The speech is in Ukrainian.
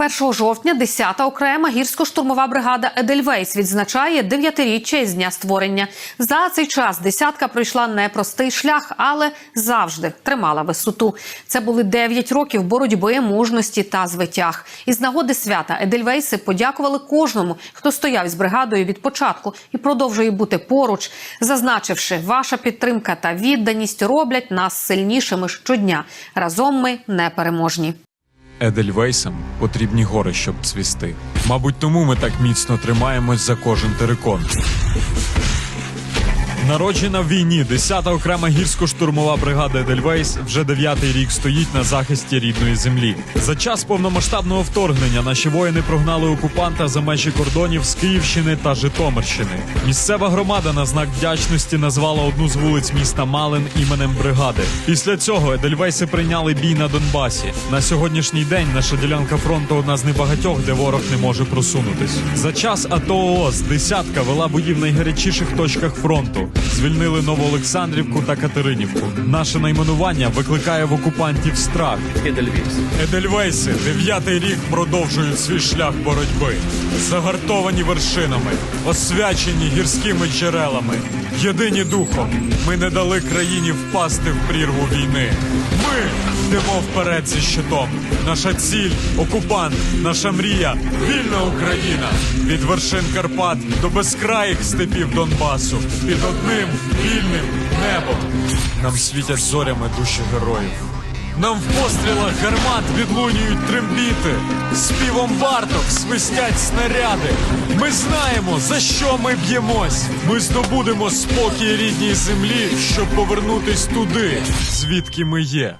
1 жовтня 10-та окрема гірсько-штурмова бригада Едельвейс відзначає дев'ятиріччя із дня створення. За цей час десятка пройшла непростий шлях, але завжди тримала висоту. Це були 9 років боротьби, мужності та звитяг. Із нагоди свята Едельвейси подякували кожному, хто стояв з бригадою від початку і продовжує бути поруч, зазначивши, ваша підтримка та відданість роблять нас сильнішими щодня. Разом ми непереможні. Едельвейсам потрібні гори, щоб цвісти. Мабуть, тому ми так міцно тримаємось за кожен терикон. Народжена в війні 10-та окрема гірсько-штурмова бригада Едельвейс вже дев'ятий рік стоїть на захисті рідної землі. За час повномасштабного вторгнення наші воїни прогнали окупанта за межі кордонів з Київщини та Житомирщини. Місцева громада на знак вдячності назвала одну з вулиць міста Малин іменем бригади. Після цього Едельвейси прийняли бій на Донбасі. На сьогоднішній день наша ділянка фронту одна з небагатьох, де ворог не може просунутись. За час АТО ООС десятка вела бої в найгарячіших точках фронту. Звільнили Новоолександрівку та Катеринівку. Наше найменування викликає в окупантів страх. Едельвейс. Едельвейси дев'ятий рік продовжують свій шлях боротьби, загартовані вершинами, освячені гірськими джерелами, єдині духом. Ми не дали країні впасти в прірву війни. Ми йдемо вперед зі щитом. Наша ціль окупант, наша мрія вільна Україна. Від вершин Карпат до безкраїх степів Донбасу. Під одним вільним небом. Нам світять зорями душі героїв. Нам в пострілах гармат відлунюють трембіти, співом варток свистять снаряди. Ми знаємо, за що ми б'ємось. Ми здобудемо спокій рідній землі, щоб повернутись туди, звідки ми є.